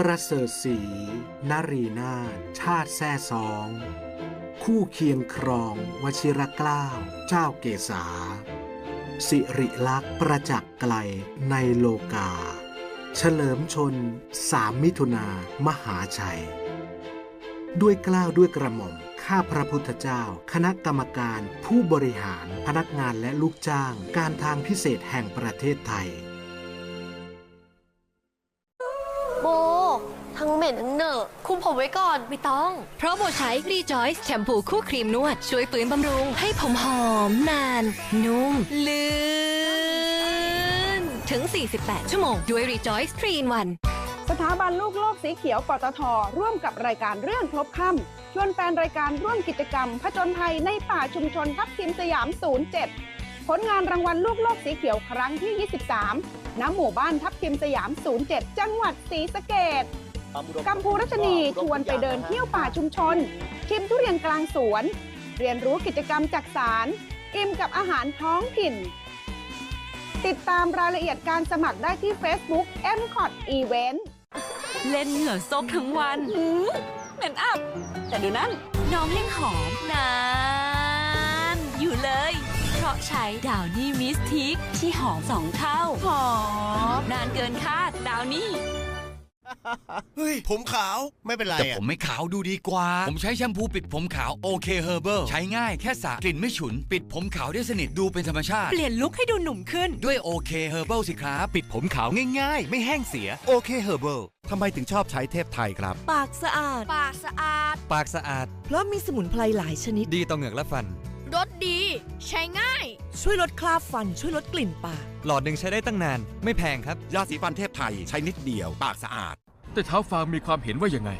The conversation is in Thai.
ประเสริฐศรีนรีนาถชาติแซ่ซอง คู่เคียงครอง วชิรเกล้า เจ้าเกษา สิริลักษณ์ประจักษ์ไกลในโลกา เฉลิมชนสามมิถุนามหาชัย ด้วยกล้าวด้วยกระหม่อม ข้าพระพุทธเจ้า คณะกรรมการ ผู้บริหารพนักงานและลูกจ้าง การทางพิเศษแห่งประเทศไทย เหม็นทั้งเหนอะคุมผมไว้ก่อนไม่ต้อง เพราะโบใช้รีจอยส์แชมพูคู่ครีมนวด ช่วยฟื้นบำรุง ให้ผมหอมนาน นุ่มลื่น ถึง 48 ชั่วโมง ด้วยรีจอยส์ทรีนวัน สถาบันลูกโลกสีเขียวปตท ร่วมกับรายการเรื่องครบค่ำชวนแฟนรายการร่วมกิจกรรมผจญภัยในป่าชุมชนทับทิมสยาม 07 ผลงานรางวัลลูกโลกสีเขียวครั้งที่ 23ณหมู่บ้านทับทิมสยาม 07 จังหวัดศรีสะเกด กัมพูรัชนีชวนไปเดินเที่ยวป่าชุมชน ชิมทุเรียนกลางสวน เรียนรู้กิจกรรมจักสารอิ่มกับอาหารท้องถิ่น ติดตามรายละเอียดการสมัครได้ที่ Facebook m c o t Event เล่นเหงื่อซกทั้งวันหืมเหม็นอับ แต่ดูนั่น น้องยังหอมนานอยู่เลย เพราะใช้ดาวนี่มิสทิกที่หอมสองเท่า หอม นานเกินคาดดาวนี่ เฮ้ย ผมขาวไม่เป็นไรแต่อะผมไม่ขาวดูดีกว่า ผมใช้แชมพูปิดผมขาวโอเคเฮอร์เบิใช้ง่ายแค่สระกลิ่นไม่ฉุน ปิดผมขาวได้สนิทดูเป็นธรรมชาติ เปลี่ยนลุคให้ดูหนุ่มขึ้น ด้วยโอเคเฮอร์เบิสิครับปิดผมขาวง่ายๆ ไม่แห้งเสียโอเคเฮอร์เบิลทำไมถึงชอบใช้เทพไทยครับ ปากสะอาด ปากสะอาด ปากสะอาด เพราะมีสมุนไพรหลายชนิด ดีต่อเหงือกและฟัน รสดี ใช้ง่าย ช่วยลดคราบฟันช่วยลดกลิ่นปาก หลอดหนึ่งใช้ได้ตั้งนาน ไม่แพงครับ ยาสีฟันเทพไทย ใช้นิดเดียว ปากสะอาด แต่เท้าฟางมีความเห็นว่ายังไง